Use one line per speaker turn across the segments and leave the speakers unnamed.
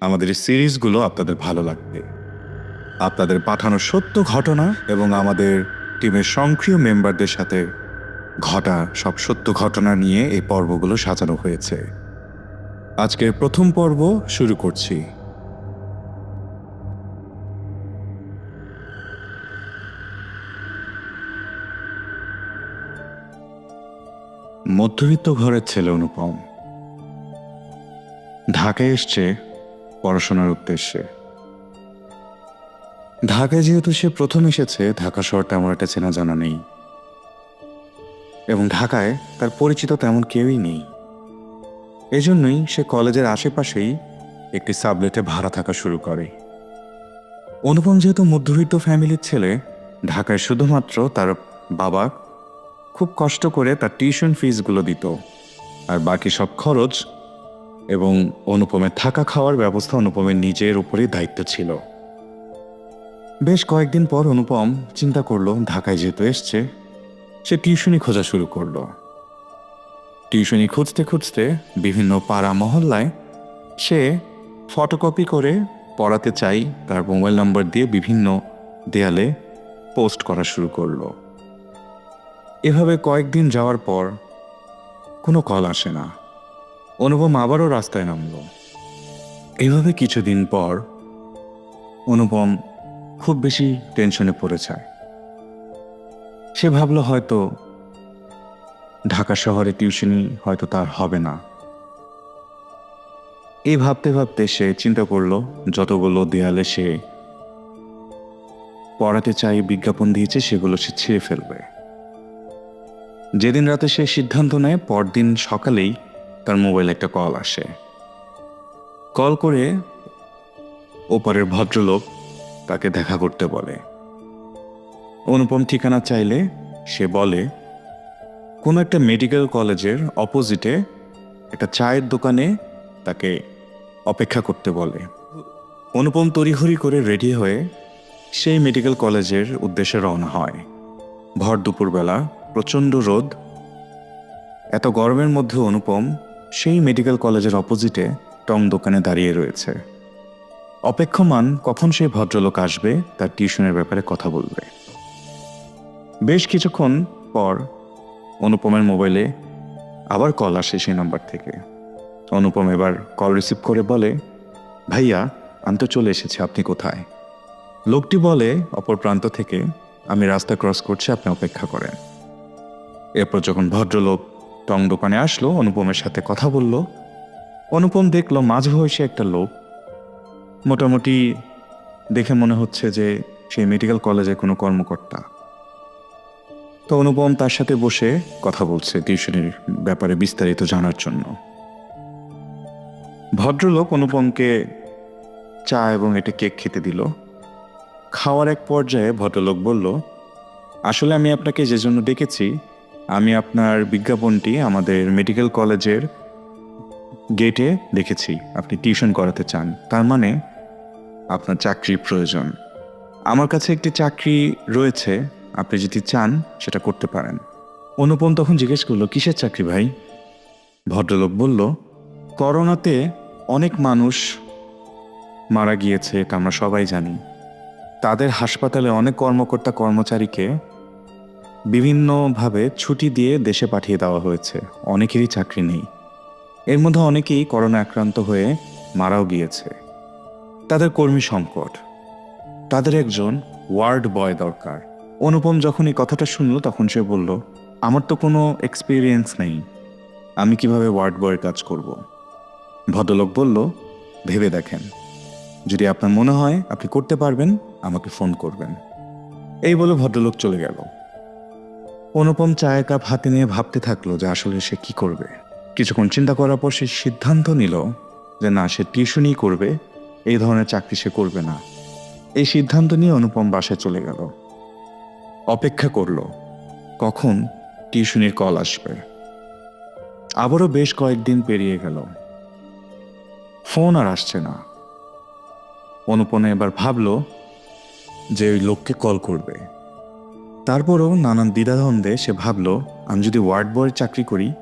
আমাদের এই সিরিজগুলো আপনাদের ভালো লাগবে। আপনাদের পাঠানো সত্য ঘটনা এবং আমাদের টিমের সক্রিয় মেম্বারদের সাথে ঘটা সব সত্য ঘটনা নিয়ে এই পর্বগুলো সাজানো হয়েছে। আজকের প্রথম পর্ব শুরু করছি। মধ্যবিত্ত ঘরের ছেলে অনুপম। ঢাকায় এসছে পড়াশোনার উদ্দেশ্যে। ঢাকায় যেহেতু সে প্রথম এসেছে, ঢাকা শহরটা আমার একটা চেনা জানা নেই। এবং ঢাকায় তার পরিচিত তেমন কেউই নেই। এজন্যই সে কলেজের আশেপাশেই একটি সাবলেটে ভাড়া থাকা শুরু করে। অনুপম যেহেতু মধ্যবিত্ত ফ্যামিলির ছেলে, ঢাকায় শুধুমাত্র তার বাবা খুব কষ্ট করে তার টিউশন ফিসগুলো দিত। আর বাকি সব খরচ এবং অনুপমের থাকা খাওয়ার ব্যবস্থা অনুপমের নিজের উপরেই দায়িত্ব ছিল। বেশ কয়েকদিন পর অনুপম চিন্তা করল, ঢাকায় যেহেতু এসছে, সে টিউশনি খোঁজা শুরু করল। টিউশনি খুঁজতে খুঁজতে বিভিন্ন পাড়া মহল্লায় সে ফটোকপি করে পড়াতে চাই, তার মোবাইল নম্বর দিয়ে বিভিন্ন দেয়ালে পোস্ট করা শুরু করল। এভাবে কয়েকদিন যাওয়ার পর কোনো কল আসে না। অনুপম আবারও রাস্তায় নামলো। এভাবে কিছুদিন পর অনুপম খুব বেশি টেনশনে পড়ে যায় সে ভাবলো হয়তো ঢাকা শহরে টিউশনি হয়তো তার হবে না। এই ভাবতে ভাবতে সে চিন্তা করল, যতগুলো দেয়ালে সে পড়াতে চাই, বিজ্ঞাপন দিয়েছে, সেগুলো সে ছিঁড়ে ফেলবে। যেদিন রাতে সে সিদ্ধান্ত নেয়, পরদিন সকালেই তার মোবাইলে একটা কল আসে। কল করে ওপারের ভদ্রলোক তাকে দেখা করতে বলে। অনুপম ঠিকানা চাইলে সে বলে, কোনো একটা মেডিকেল কলেজের অপোজিটে একটা চায়ের দোকানে তাকে অপেক্ষা করতে বলে। অনুপম তড়িঘড়ি করে রেডি হয়ে সেই মেডিকেল কলেজের উদ্দেশ্যে রওনা হয়। ভর দুপুরবেলা, প্রচণ্ড রোদ। এত গরমের মধ্যে অনুপম সেই মেডিকেল কলেজের অপোজিটে টং দোকানে দাঁড়িয়ে রয়েছে। অপেক্ষমান কখন সেই ভদ্রলোক আসবে, তার টিউশনের ব্যাপারে কথা বলবে। বেশ কিছুক্ষণ পর অনুপমের মোবাইলে আবার কল আসে সেই নাম্বার থেকে। অনুপম এবার কল রিসিভ করে বলে, ভাইয়া, আমি তো চলে এসেছি, আপনি কোথায়? লোকটি বলে, অপর প্রান্ত থেকে আমি রাস্তা ক্রস করছি, আপনি অপেক্ষা করেন। এরপর যখন ভদ্রলোক টং দোকানে আসলো, অনুপমের সাথে কথা বলল। অনুপম দেখল মাঝবয়সী একটা লোক। মোটামুটি দেখে মনে হচ্ছে যে সেই মেডিকেল কলেজে কোনো কর্মকর্তা। তো অনুপম তার সাথে বসে কথা বলছে টিউশনির ব্যাপারে বিস্তারিত জানার জন্য। ভদ্রলোক অনুপমকে চা এবং এটা কেক খেতে দিল। খাওয়ার এক পর্যায়ে ভদ্রলোক বলল, আসলে আমি আপনাকে যে জন্য ডেকেছি আমি আপনার বিজ্ঞাপনটি আমাদের মেডিকেল কলেজের গেটে দেখেছি। আপনি টিউশন করাতে চান। তার মানে আপনার চাকরির প্রয়োজন। আমার কাছে একটি চাকরি রয়েছে। আপনি যদি চান, সেটা করতে পারেন। অনুপম তখন জিজ্ঞেস করল, কিসের চাকরি ভাই? ভদ্রলোক বলল, করোনাতে অনেক মানুষ মারা গিয়েছে, এটা আমরা সবাই জানি। তাদের হাসপাতালে অনেক কর্মকর্তা কর্মচারীকে বিভিন্নভাবে ছুটি দিয়ে দেশে পাঠিয়ে দেওয়া হয়েছে। অনেকেরই চাকরি নেই। এর মধ্যে অনেকেই করোনা আক্রান্ত হয়ে মারাও গিয়েছে। তাদের কর্মী সংকট। তাদের একজন ওয়ার্ড বয় দরকার। অনুপম যখন এই কথাটা শুনলো, তখন সে বলল, আমার তো কোনো এক্সপিরিয়েন্স নেই। আমি কীভাবে ওয়ার্ড বয়ের কাজ করব? ভদ্রলোক বলল, ভেবে দেখেন। যদি আপনার মনে হয় আপনি করতে পারবেন, আমাকে ফোন করবেন। এই বলে ভদ্রলোক চলে গেল। অনুপম চায়ের কাপ হাতে নিয়ে ভাবতে থাকল যে আসলে সে কি করবে। কিছুক্ষণ চিন্তা করার পর সে সিদ্ধান্ত নিল যে না, সে টিউশনই করবে, এই ধরনের চাকরি সে করবে না। এই সিদ্ধান্ত নিয়ে অনুপম বাসায় চলে গেল। অপেক্ষা করল, কখন টিউশনির কল আসবে। আবারও বেশ কয়েকদিন পেরিয়ে গেল। ফোন আর আসছে না। অনুপনে এবার ভাবলো যে ওই লোককে কল করবে। তারপরও নানান দ্বিধাদ্বন্দ্বে সে ভাবলো, আমি যদি ওয়ার্ড বয়ের চাকরি করি,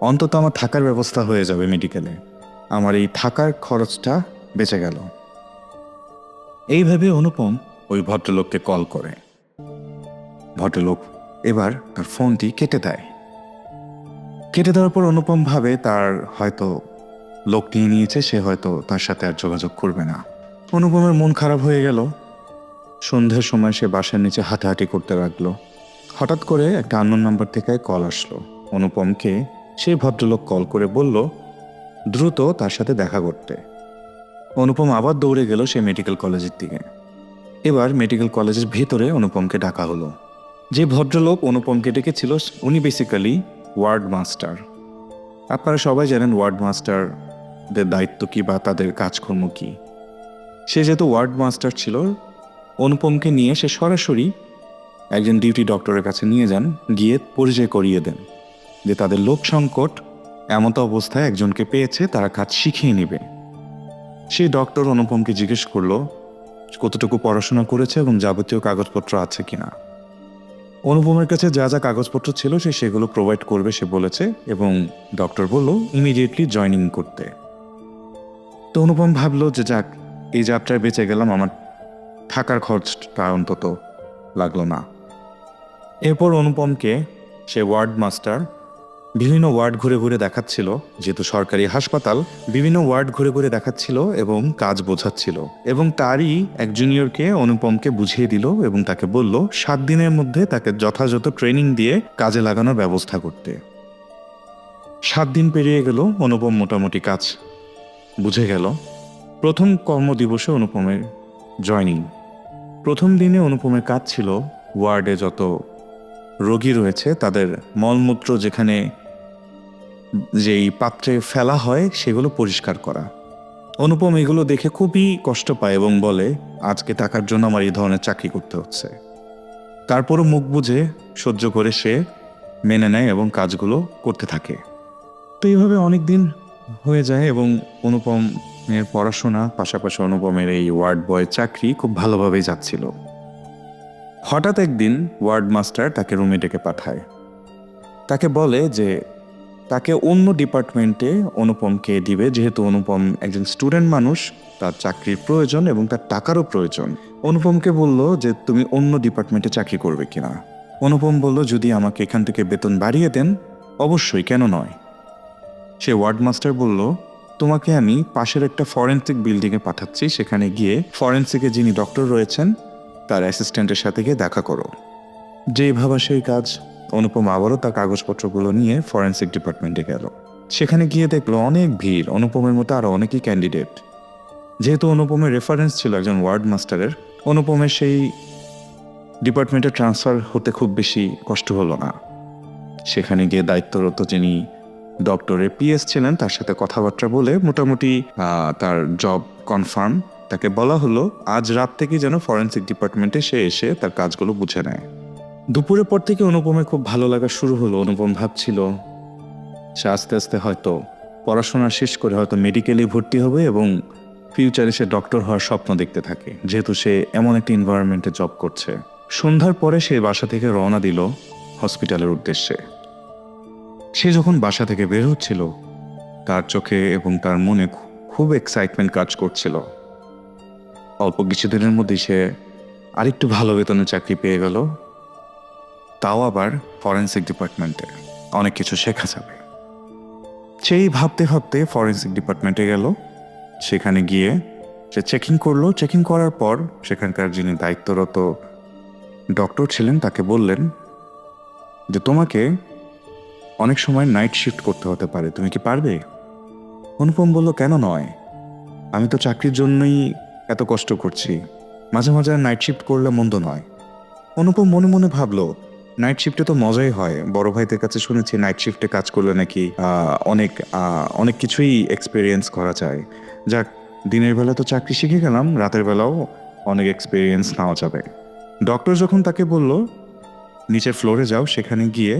অন্তত আমার থাকার ব্যবস্থা হয়ে যাবে মেডিকেলে। আমার এই থাকার খরচটা বেঁচে গেল। এইভাবে অনুপম ওই ভদ্রলোককে কল করে। ভদ্রলোক এবার তার ফোনটি কেটে দেয়। কেটে দেওয়ার পর অনুপম ভাবে তার হয়তো লোক নিয়ে নিয়েছে, সে হয়তো তার সাথে আর যোগাযোগ করবে না। অনুপমের মন খারাপ হয়ে গেল। সন্ধ্যের সময় সে বাসার নিচে হাঁটাহাঁটি করতে লাগল। হঠাৎ করে একটা আননোন নাম্বার থেকে কল আসলো। অনুপমকে সেই ভদ্রলোক কল করে বলল, দ্রুত তার সাথে দেখা করতে। অনুপম আবার দৌড়ে গেল সে মেডিকেল কলেজের দিকে। এবার মেডিকেল কলেজের ভেতরে অনুপমকে ডাকা হলো। যে ভদ্রলোক অনুপমকে ডেকেছিল, উনি বেসিক্যালি ওয়ার্ড মাস্টার আপনারা সবাই জানেন ওয়ার্ড মাস্টারদের দায়িত্ব কী বা তাদের কাজকর্ম কী। সে যেহেতু ওয়ার্ড মাস্টার ছিল অনুপমকে নিয়ে সে সরাসরি একজন ডিউটি ডক্টরের কাছে নিয়ে যান, গিয়ে পরিচয় করিয়ে দেন যে তাদের লোক সংকট এমতো অবস্থায় একজনকে পেয়েছে, তারা কাজ শিখিয়ে নেবে। সেই ডক্টর অনুপমকে জিজ্ঞেস করল, কতটুকু পড়াশোনা করেছে এবং যাবতীয় কাগজপত্র আছে কিনা? অনুপমের কাছে যা যা কাগজপত্র ছিল, সে সেগুলো প্রোভাইড করবে, সে বলেছে, এবং ডক্টর বলল ইমিডিয়েটলি জয়নিং করতে। তো অনুপম ভাবলো যে, যাক, এই যাত্রায় বেঁচে গেলাম, আমার থাকার খরচটা অন্তত লাগল না। এরপর অনুপমকে সে ওয়ার্ড মাস্টার বিভিন্ন ওয়ার্ড ঘুরে ঘুরে দেখাচ্ছিল, যেহেতু সরকারি হাসপাতাল, বিভিন্ন ওয়ার্ড ঘুরে ঘুরে দেখাচ্ছিল এবং কাজ বোঝাচ্ছিল এবং তারই এক জুনিয়রকে অনুপমকে বুঝিয়ে দিল এবং তাকে বলল, সাত দিনের মধ্যে তাকে যথাযথ ট্রেনিং দিয়ে কাজে লাগানোর ব্যবস্থা করতে। সাত দিন পেরিয়ে গেল, অনুপম মোটামুটি কাজ বুঝে গেল। প্রথম কর্মদিবসে অনুপমের জয়নিং। প্রথম দিনে অনুপমের কাজ ছিল ওয়ার্ডে যত রোগী রয়েছে, তাদের মলমূত্র যেখানে যেই পাত্রে ফেলা হয়, সেগুলো পরিষ্কার করা। অনুপম এগুলো দেখে খুবই কষ্ট পায় এবং বলে, আজকে টাকার জন্য আমার এই ধরনের চাকরি করতে হচ্ছে। তারপরও মুখ বুঝে সহ্য করে সে মেনে নেয় এবং কাজগুলো করতে থাকে। তো এইভাবে অনেক দিন হয়ে যায় এবং অনুপমের পড়াশোনা, পাশাপাশি অনুপমের এই ওয়ার্ড বয় চাকরি খুব ভালোভাবেই যাচ্ছিল। হঠাৎ একদিন ওয়ার্ড মাস্টার তাকে রুমে ডেকে পাঠায়। তাকে বলে যে, তাকে অন্য ডিপার্টমেন্টে অনুপমকে দিবে, যেহেতু অনুপম একজন স্টুডেন্ট মানুষ, তার চাকরির প্রয়োজন এবং তার টাকারও প্রয়োজন। অনুপমকে বলল যে, তুমি অন্য ডিপার্টমেন্টে চাকরি করবে কিনা? অনুপম বলল, যদি আমাকে এখান থেকে বেতন বাড়িয়ে দেন, অবশ্যই, কেন নয়? সে ওয়ার্ড মাস্টার বলল তোমাকে আমি পাশের একটা ফরেন্সিক বিল্ডিংয়ে পাঠাচ্ছি, সেখানে গিয়ে ফরেন্সিকে যিনি ডক্টর রয়েছেন, তার অ্যাসিস্ট্যান্টের সাথে গিয়ে দেখা করো। যেই ভাবা সেই কাজ, অনুপম আবারও তার কাগজপত্রগুলো নিয়ে ফরেন্সিক ডিপার্টমেন্টে গেল। সেখানে গিয়ে দেখল অনেক ভিড়, অনুপমের মতো আরও অনেকই ক্যান্ডিডেট। যেহেতু অনুপমের রেফারেন্স ছিল একজন ওয়ার্ড মাস্টারের, অনুপমের সেই ডিপার্টমেন্টে ট্রান্সফার হতে খুব বেশি কষ্ট হলো না। সেখানে গিয়ে দায়িত্বরত যিনি ডক্টরের পিএস ছিলেন, তার সাথে কথাবার্তা বলে মোটামুটি তার জব কনফার্ম। তাকে বলা হলো, আজ রাত থেকে যেন ফরেন্সিক ডিপার্টমেন্টে সে এসে তার কাজগুলো বুঝে নেয়। দুপুরের পর থেকে অনুপমের খুব ভালো লাগা শুরু হলো, অনুপম ভাবছিল, সে আস্তে আস্তে হয়তো পড়াশোনা শেষ করে হয়তো মেডিকেলে ভর্তি হবে এবং ফিউচারে সে ডক্টর হওয়ার স্বপ্ন দেখতে থাকে, যেহেতু সে এমন একটা এনভায়রনমেন্টে জব করছে। সন্ধ্যার পরে সে বাসা থেকে রওনা দিল হসপিটালের উদ্দেশ্যে। সে যখন বাসা থেকে বের হচ্ছিল, তার চোখে এবং তার মনে খুব এক্সাইটমেন্ট কাজ করছিল। অল্প কিছুদিনের মধ্যেই সে আরেকটু ভালো বেতনের চাকরি পেয়ে গেল। তাও আবার ফরেন্সিক ডিপার্টমেন্টে অনেক কিছু শেখা যাবে। সেই ভাবতে ভাবতে ফরেন্সিক ডিপার্টমেন্টে গেল। সেখানে গিয়ে সে চেকিং করল। চেকিং করার পর সেখানকার যিনি দায়িত্বরত ডক্টর ছিলেন, তাকে বললেন যে, তোমাকে অনেক সময় নাইট শিফট করতে হতে পারে। তুমি কি পারবে? অনুপম বলল, কেন নয়? আমি তো চাকরির জন্যই এত কষ্ট করছি। মাঝে মাঝে নাইট শিফট করলে মন্দ নয়। অনুপম মনে মনে ভাবলো নাইট শিফটে তো মজাই হয়। বড় ভাইদের কাছে শুনেছি নাইট শিফটে কাজ করলে নাকি অনেক অনেক কিছুই এক্সপিরিয়েন্স করা যায়। যাক, দিনের বেলা তো চাকরি শিখে গেলাম, রাতের বেলাও অনেক এক্সপিরিয়েন্স নেওয়া যাবে। ডক্টর যখন তাকে বলল, নিচের ফ্লোরে যাও, সেখানে গিয়ে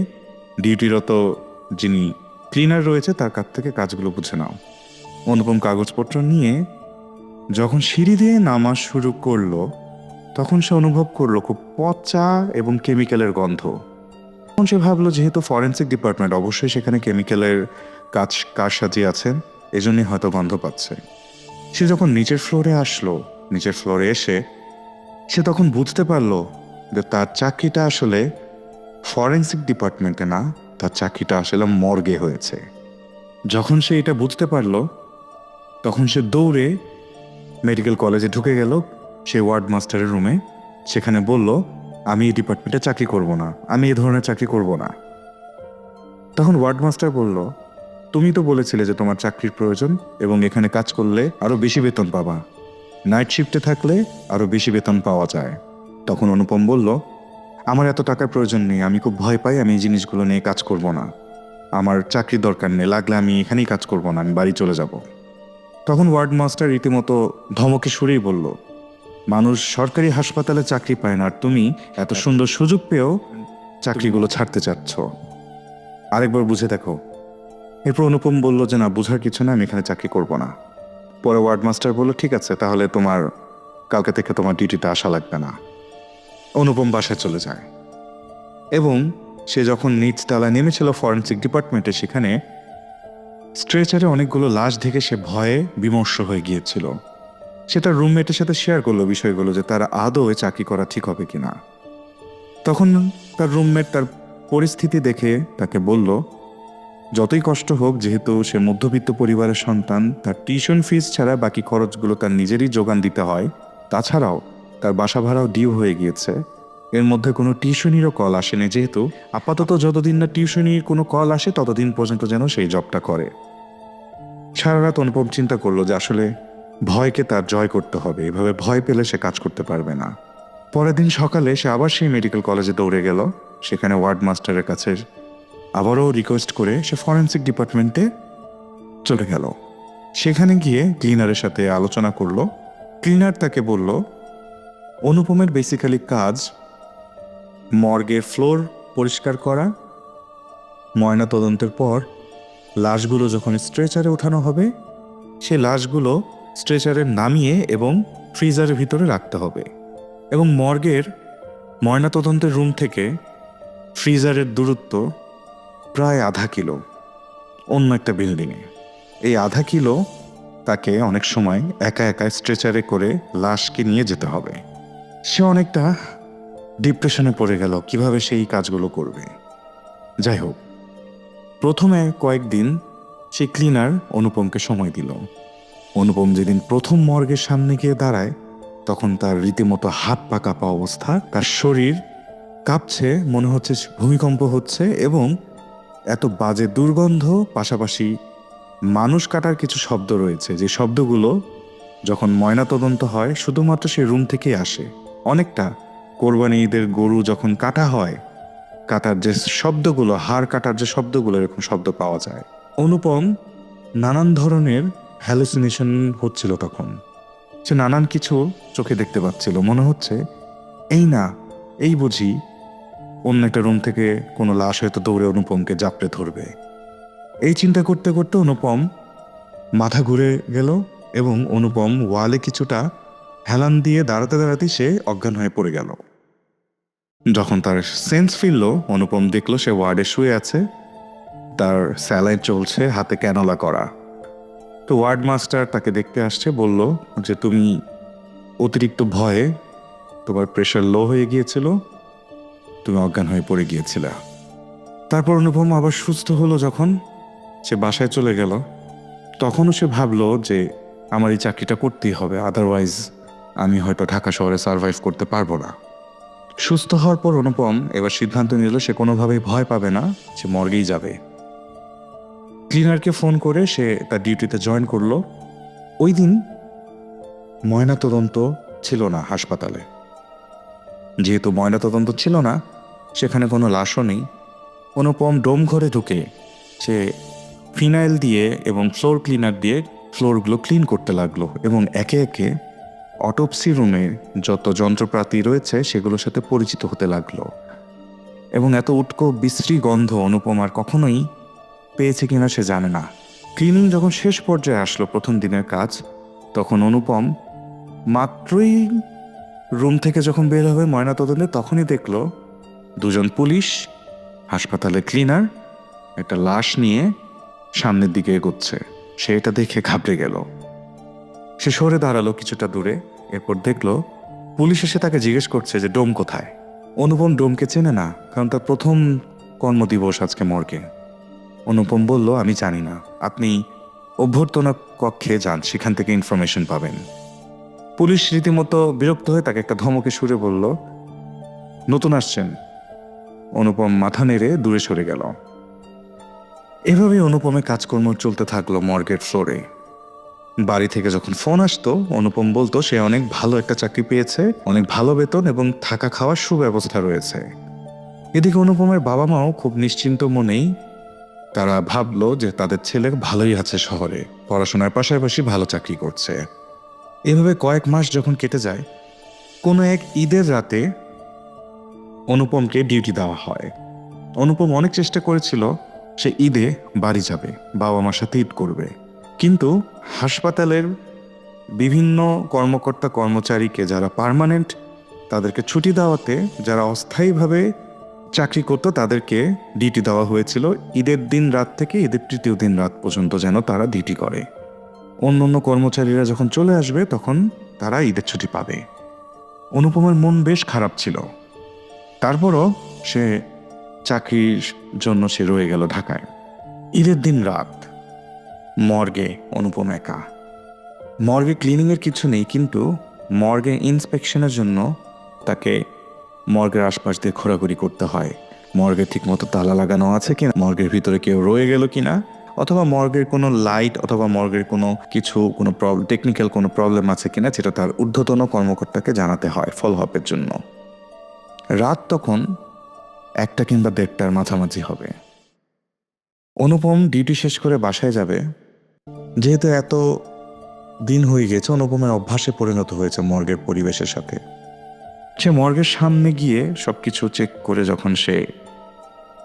ডিউটিরত যিনি ক্লিনার রয়েছে, তার কাছ থেকে কাজগুলো বুঝে নাও। অনুপম কাগজপত্র নিয়ে যখন সিঁড়ি দিয়ে নামা শুরু করল, তখন সে অনুভব করল খুব পচা এবং কেমিক্যালের গন্ধ। তখন সে ভাবলো, যেহেতু ফরেন্সিক ডিপার্টমেন্ট, অবশ্যই সেখানে কেমিক্যালের কাজ কার সাজিয়ে আছে, এজন্যই হয়তো গন্ধ পাচ্ছে। সে যখন নিচের ফ্লোরে আসলো, নিচের ফ্লোরে এসে সে তখন বুঝতে পারল যে তার চাকরিটা আসলে ফরেন্সিক ডিপার্টমেন্টে না, তার চাকরিটা আসলে মর্গে হয়েছে। যখন সে এটা বুঝতে পারল, তখন সে দৌড়ে মেডিকেল কলেজে ঢুকে গেল, সে ওয়ার্ড মাস্টারের রুমে। সেখানে বলল, আমি এই ডিপার্টমেন্টে চাকরি করব না, আমি এই ধরনের চাকরি করব না। তখন ওয়ার্ড মাস্টার বলল, তুমি তো বলেছিলে যে তোমার চাকরির প্রয়োজন এবং এখানে কাজ করলে আরও বেশি বেতন পাবা। নাইট শিফটে থাকলে আরও বেশি বেতন পাওয়া যায়। তখন অনুপম বলল আমার এত টাকার প্রয়োজন নেই, আমি খুব ভয় পাই, আমি এই জিনিসগুলো নিয়ে কাজ করব না। আমার চাকরির দরকার নেই, লাগলে আমি এখানেই কাজ করব না, আমি বাড়ি চলে যাব। তখন ওয়ার্ড মাস্টার রীতিমতো ধমকে সুরেই বলল, মানুষ সরকারি হাসপাতালে চাকরি পায় না, আর তুমি এত সুন্দর সুযোগ পেয়েও চাকরিগুলো ছাড়তে চাচ্ছ। আরেকবার বুঝে দেখো। এরপর অনুপম বলল যে, না, বোঝার কিছু না, আমি এখানে চাকরি করব না। পরে ওয়ার্ড মাস্টার বলল, ঠিক আছে, তাহলে তোমার কালকে থেকে তোমার ডিউটিতে আসা লাগবে না। অনুপম বাসায় চলে যায়। এবং সে যখন নিচ তলায় নেমেছিল ফরেন্সিক ডিপার্টমেন্টে, সেখানে স্ট্রেচারে অনেকগুলো লাশ দেখে সে ভয়ে বিমর্ষ হয়ে গিয়েছিল। সে তার রুমমেটের সাথে শেয়ার করল বিষয়গুলো যে তার আদৌ চাকরি করা ঠিক হবে কিনা। তখন তার রুমমেট তার পরিস্থিতি দেখে তাকে বলল, যতই কষ্ট হোক, যেহেতু সে মধ্যবিত্ত পরিবারের সন্তান, তার টিউশন ফিস ছাড়া বাকি খরচগুলো তার নিজেরই যোগান দিতে হয়, তাছাড়াও তার বাসা ভাড়াও ডিউ হয়ে গিয়েছে। এর মধ্যে কোনো টিউশনিরও কল আসেনি যেহেতু আপাতত যতদিন না টিউশনির কোনো কল আসে, ততদিন পর্যন্ত যেন সেই জবটা করে। সারা রাত অনুপম চিন্তা করল যে আসলে ভয়কে তার জয় করতে হবে। এভাবে ভয় পেলে সে কাজ করতে পারবে না। পরের দিন সকালে সে আবার সেই মেডিকেল কলেজে দৌড়ে গেল। সেখানে ওয়ার্ড মাস্টারের কাছে আবারও রিকোয়েস্ট করে সে ফরেন্সিক ডিপার্টমেন্টে চলে গেল। সেখানে গিয়ে ক্লিনারের সাথে আলোচনা করল। ক্লিনার তাকে বলল অনুপমের বেসিক্যালি কাজ, মর্গের ফ্লোর পরিষ্কার করা, ময়না তদন্তের পর লাশগুলো যখন স্ট্রেচারে ওঠানো হবে, সে লাশগুলো স্ট্রেচারে নামিয়ে এবং ফ্রিজারের ভিতরে রাখতে হবে এবং মর্গের ময়নাতদন্তের রুম থেকে ফ্রিজারের দূরত্ব প্রায় আধা কিলো, অন্য একটা বিল্ডিংয়ে এই আধা কিলো তাকে অনেক সময় একা একা স্ট্রেচারে করে লাশকে নিয়ে যেতে হবে। সে অনেকটা ডিপ্রেশনে পড়ে গেল, কীভাবে সেই কাজগুলো করবে? যাই হোক, প্রথমে কয়েকদিন সে ক্লিনার অনুপমকে সময় দিল। অনুপম যেদিন প্রথম মর্গের সামনে গিয়ে দাঁড়ায়, তখন তার রীতিমতো হাত পা কাঁপা অবস্থা, তার শরীর কাঁপছে, মনে হচ্ছে ভূমিকম্প হচ্ছে এবং এত বাজে দুর্গন্ধ, পাশাপাশি মানুষ কাটার কিছু শব্দ রয়েছে। যে শব্দগুলো যখন ময়নাতদন্ত হয়, শুধুমাত্র সে রুম থেকেই আসে। অনেকটা। কোরবানি ঈদের গরু যখন কাটা হয়, কাটার যে শব্দগুলো, হাড় কাটার যে শব্দগুলো, এরকম শব্দ পাওয়া যায়। অনুপম নানান ধরনের হ্যালুসিনেশন হচ্ছিল তখন। সে নানান কিছু চোখে দেখতে পাচ্ছিল। মনে হচ্ছে, এই না, এই বুঝি, অন্য একটা রুম থেকে কোনো লাশ হয়তো দৌড়ে অনুপমকে জাপড়ে ধরবে। এই চিন্তা করতে করতে অনুপম মাথা ঘুরে গেল এবং অনুপম ওয়ালে কিছুটা হেলান দিয়ে দাঁড়াতে দাঁড়াতে সে অজ্ঞান হয়ে পড়ে গেল। যখন তার সেন্স ফিরল, অনুপম দেখল সে ওয়ার্ডে শুয়ে আছে। তার স্যালাইন চলছে হাতে ক্যানোলা করা। তো ওয়ার্ড মাস্টার তাকে দেখতে আসছে, বলল যে, তুমি অতিরিক্ত ভয়ে তোমার প্রেশার লো হয়ে গিয়েছিল। তুমি অজ্ঞান হয়ে পড়ে গিয়েছিলে। তারপর অনুপম আবার সুস্থ হলো যখন সে বাসায় চলে গেল। তখনও সে ভাবলো যে, আমার এই চাকরিটা করতেই হবে আদারওয়াইজ আমি হয়তো ঢাকা শহরে সার্ভাইভ করতে পারব না। সুস্থ হওয়ার পর অনুপম এবার সিদ্ধান্ত নিল সে কোনোভাবেই ভয় পাবে না, সে মর্গেই যাবে। ক্লিনারকে ফোন করে সে তার ডিউটিতে জয়েন করল। ওই দিন ময়নাতদন্ত ছিল না হাসপাতালে। যেহেতু ময়নাতদন্ত ছিল না, সেখানে কোনো লাশও নেই। অনুপম ডোম ঘরে ঢুকে সে ফিনাইল দিয়ে এবং ফ্লোর ক্লিনার দিয়ে ফ্লোরগুলো ক্লিন করতে লাগল এবং একে একে অটোপসি রুমে যত যন্ত্রপাতি রয়েছে সেগুলোর সাথে পরিচিত হতে লাগল। এবং এত উটকো, বিশ্রী গন্ধ অনুপম আর কখনোই পেয়েছে কিনা সে জানে না। ক্লিনিং যখন শেষ পর্যায়ে আসলো প্রথম দিনের কাজ, তখন অনুপম মাত্রই রুম থেকে যখন বের হবে ময়নাতদন্তে তখনই দেখল দুজন পুলিশ হাসপাতালে ক্লিনার, একটা লাশ নিয়ে সামনের দিকে এগোচ্ছে। সে এটা দেখে ঘাবড়ে গেল। সে সরে দাঁড়াল কিছুটা দূরে, এরপর দেখল পুলিশ এসে তাকে জিজ্ঞেস করছে যে, ডোম কোথায়? অনুপম ডোমকে চেনে না, কারণ তার প্রথম কর্মদিবস আজকে মর্গে। অনুপম বলল, আমি জানি না। আপনি অভ্যর্থনা কক্ষে যান, সেখান থেকে ইনফরমেশন পাবেন। পুলিশ রীতিমতো বিরক্ত হয়ে তাকে একটা ধমকে সুরে বলল, নতুন আসছেন। অনুপম মাথা নেড়ে দূরে সরে গেল। এভাবেই অনুপমে কাজকর্ম চলতে থাকল মর্গের ফ্লোরে বাড়ি থেকে যখন ফোন আসতো, অনুপম বলতো, সে অনেক ভালো একটা চাকরি পেয়েছে, অনেক ভালো বেতন এবং থাকা খাওয়ার সুব্যবস্থা রয়েছে। এদিকে অনুপমের বাবা মাও খুব নিশ্চিন্ত মনেই তারা ভাবলো যে তাদের ছেলে ভালোই আছে শহরে, পড়াশোনার পাশাপাশি ভালো চাকরি করছে। এভাবে কয়েক মাস যখন কেটে যায়, কোনো এক ঈদের রাতে অনুপমকে ডিউটি দেওয়া হয়। অনুপম অনেক চেষ্টা করেছিল, সে ঈদে বাড়ি যাবে বাবা মার সাথে ঈদ করবে। কিন্তু হাসপাতালের বিভিন্ন কর্মকর্তা কর্মচারীকে যারা পার্মানেন্ট তাদেরকে ছুটি দেওয়াতে, যারা অস্থায়ীভাবে চাকরি করতো তাদেরকে ডিউটি দেওয়া হয়েছিল। ঈদের দিন রাত থেকে ঈদের তৃতীয় দিন রাত পর্যন্ত যেন তারা ডিউটি করে। অন্য অন্য কর্মচারীরা যখন চলে আসবে, তখন তারা ঈদের ছুটি পাবে। অনুপমের মন বেশ খারাপ ছিল। তারপরও সে চাকরির জন্য সে রয়ে গেল ঢাকায়। ঈদের দিন রাত মর্গে অনুপম একা। মর্গে ক্লিনিংয়ের কিছু নেই, কিন্তু মর্গে ইন্সপেকশনের জন্য তাকে মর্গের আশপাশ দিয়ে ঘোরাঘুরি করতে হয়। মর্গে ঠিকমতো তালা লাগানো আছে কিনা, মর্গের ভিতরে কেউ রয়ে গেল কিনা, অথবা মর্গের কোনো লাইট অথবা মর্গের কোনো কিছু, কোনো প্রবলেম টেকনিক্যাল কোনো প্রবলেম আছে কিনা, যেটা তার ঊর্ধ্বতন কর্মকর্তাকে জানাতে হয় ফলো আপের জন্য। রাত তখন একটা কিংবা দেড়টার মাঝামাঝি হবে। অনুপম ডিউটি শেষ করে বাসায় যাবে। যেহেতু এত দিন হয়ে গেছে অনুপমের অভ্যাসে পরিণত হয়েছে মর্গের পরিবেশের সাথে। সে মর্গের সামনে গিয়ে সব কিছু চেক করে যখন সে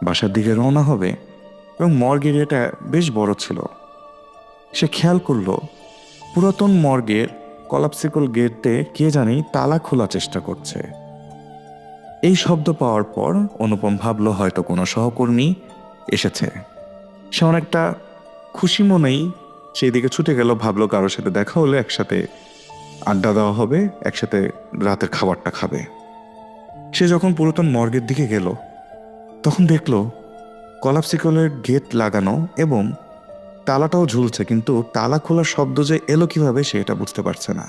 বাসার দিকে রওনা হবে, এবং মর্গ এরিয়াটা বেশ বড় ছিল। সে খেয়াল করল, পুরাতন মর্গের কলাপসিকল গেটে কে জানি তালা খোলার চেষ্টা করছে। এই শব্দ পাওয়ার পর অনুপম ভাবলো, হয়তো কোনো সহকর্মী এসেছে। সে অনেকটা খুশি মনেই সেই দিকে ছুটে গেল, ভাবলো কারোর সাথে দেখা হলে একসাথে আড্ডা দেওয়া হবে, একসাথে রাতের খাবারটা খাবে। সে যখন পুরাতন মর্গের দিকে গেল, তখন দেখল কলাপসিকলের গেট লাগানো এবং তালাটাও ঝুলছে, কিন্তু তালা খোলার শব্দ যে এলো কীভাবে সে এটা বুঝতে পারছে না।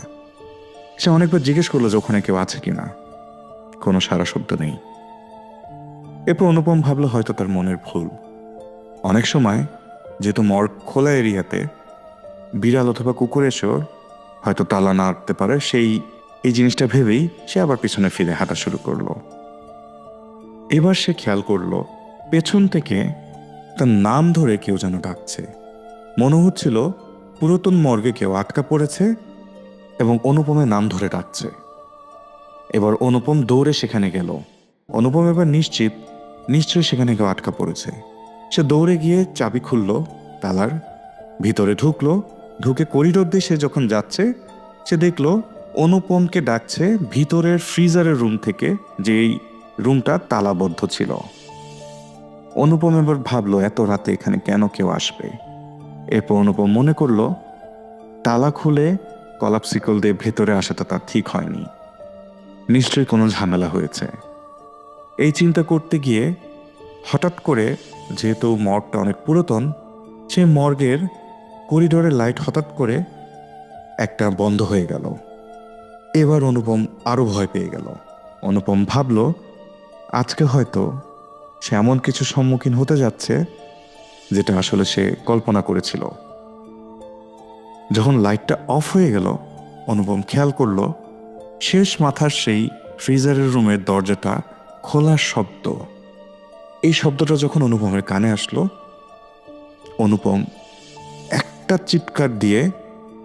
সে অনেকবার জিজ্ঞেস করল যে ওখানে কেউ আছে কিনা। কোনো সারা শব্দ নেই। এরপর অনুপম ভাবলো হয়তো তার মনের ভুল। অনেক সময় যেহেতু মর্গ খোলা এরিয়াতে বিড়াল অথবা কুকুর এসেও হয়তো তালা নাড়তে পারে, সেই, এই জিনিসটা ভেবেই সে আবার পিছনে ফিরে হাঁটা শুরু করল। এবার সে খেয়াল করল, পেছন থেকে তার নাম ধরে কেউ যেন ডাকছে। মনে হচ্ছিল পুরাতন মর্গে কেউ আটকা পড়েছে এবং অনুপমের নাম ধরে ডাকছে। এবার অনুপম দৌড়ে সেখানে গেল। অনুপম এবার নিশ্চিত, নিশ্চয়ই সেখানে কেউ আটকা পড়েছে। সে দৌড়ে গিয়ে চাবি খুলল, তালার ভিতরে ঢুকলো ঢুকে করিডোর দিয়ে সে যখন যাচ্ছে, সে দেখল অনুপমকে ডাকছে ভিতরের ফ্রিজারের রুম থেকে, যেই রুমটা তালাবদ্ধ ছিল। অনুপম এবার ভাবলো, এত রাতে এখানে কেন কেউ আসবে? এরপর অনুপম মনে করল, তালা খুলে কলাপসিকল দিয়ে ভেতরে আসাটা তার ঠিক হয়নি। নিশ্চয়ই কোনো ঝামেলা হয়েছে। এই চিন্তা করতে গিয়ে হঠাৎ করে, যেহেতু মর্গটা অনেক পুরাতন, সে মর্গের করিডোরের লাইট হঠাৎ করে একটা বন্ধ হয়ে গেল। এবার অনুপম আরও ভয় পেয়ে গেল। অনুপম ভাবল, আজকে হয়তো সে এমন কিছু সম্মুখীন হতে যাচ্ছে যেটা আসলে সে কল্পনা করেছিল। যখন লাইটটা অফ হয়ে গেল, অনুপম খেয়াল করল, শেষ মাথার সেই ফ্রিজারের রুমের দরজাটা খোলার শব্দ। এই শব্দটা যখন অনুপমের কানে আসলো, অনুপম একটা চিৎকার দিয়ে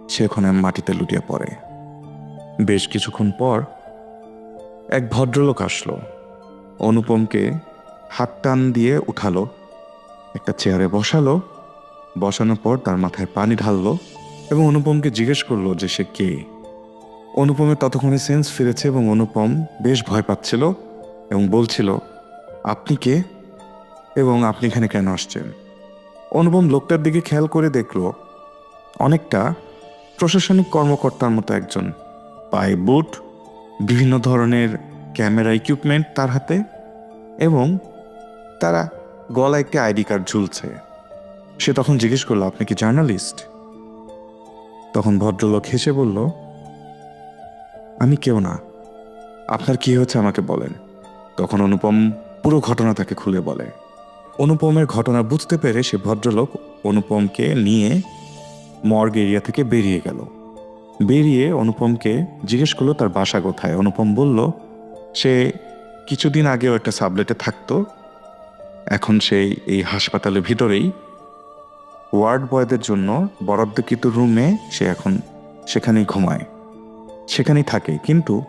সে ওখানে মাটিতে লুটিয়ে পড়ে। বেশ কিছুক্ষণ পর এক ভদ্রলোক আসলো। অনুপমকে হাত টান দিয়ে উঠালো, একটা চেয়ারে বসালো, বসানোর পর তার মাথায় পানি ঢাললো এবং অনুপমকে জিজ্ঞেস করল যে সে কে। অনুপমের ততক্ষণে সেন্স ফিরেছে এবং অনুপম বেশ ভয় পাচ্ছিল এবং বলছিল, আপনি কে এবং আপনি এখানে কেন আসছেন? অনুপম লোকটার দিকে খেয়াল করে দেখল অনেকটা প্রশাসনিক কর্মকর্তার মতো একজন। পায়ে বুট, বিভিন্ন ধরনের ক্যামেরা ইকুইপমেন্ট তার হাতে এবং তারা গলায় একটি আইডি কার্ড ঝুলছে। সে তখন জিজ্ঞেস করল, আপনি কি জার্নালিস্ট? তখন ভদ্রলোক হেসে বলল, আমি কেউ না। আপনার কি হয়েছে আমাকে বলেন। তখন অনুপম পুরো ঘটনা তাকে খুলে বলে। অনুপমের ঘটনা বুঝতে পেরে সে ভদ্রলোক অনুপমকে নিয়ে মর্গ এরিয়া থেকে বেরিয়ে গেল। বেরিয়ে অনুপমকে জিজ্ঞেস করল তার বাসা কোথায়। অনুপম বলল, সে কিছুদিন আগেও একটা সাবলেটে থাকতো। এখন সেই এই হাসপাতালের ভিতরেই। ওয়ার্ড বয়দের জন্য বরাদ্দকৃত রুমে সে এখন সেখানেই ঘুমায়। সেখানেই থাকে। কিন্তু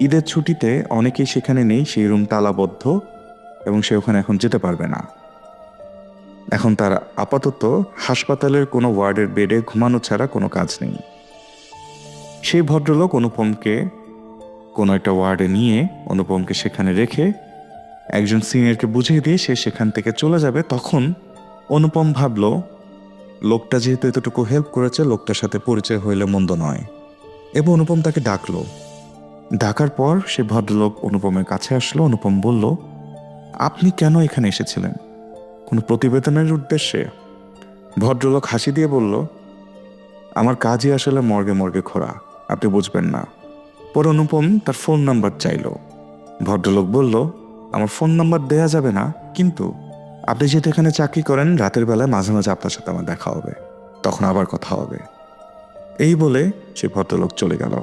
ঈদের ছুটিতে অনেকেই সেখানে নেই। সেই রুম তালাবদ্ধ এবং সে ওখানে এখন যেতে পারবে না। এখন তার আপাতত হাসপাতালের কোনো ওয়ার্ডের বেডে ঘুমানো ছাড়া কোনো কাজ নেই। সেই ভদ্রলোক অনুপমকে কোনো একটা ওয়ার্ডে নিয়ে অনুপমকে সেখানে রেখে একজন সিনিয়রকে বুঝিয়ে দিয়ে সে সেখান থেকে চলে যাবে। তখন অনুপম ভাবল, লোকটা যেহেতু এতটুকু হেল্প করেছে, লোকটার সাথে পরিচয় হইলে মন্দ নয়। এবং অনুপম তাকে ডাকলো। ডাকার পর সে ভদ্রলোক অনুপমের কাছে আসলো। অনুপম বলল, আপনি কেন এখানে এসেছিলেন? কোনো প্রতিবেদনের উদ্দেশ্যে? ভদ্রলোক হাসি দিয়ে বলল, আমার কাজই আসলে মর্গে মর্গে খোরা আপনি বুঝবেন না। পরে অনুপম তার ফোন নাম্বার চাইলো। ভদ্রলোক বলল, আমার ফোন নাম্বার দেয়া যাবে না, কিন্তু আপনি যেহেতু এখানে চাকরি করেন, রাতের বেলায় মাঝে মাঝে আপনার সাথে আমার দেখা হবে, তখন আবার কথা হবে। এই বলে সে ভদ্রলোক চলে গেল।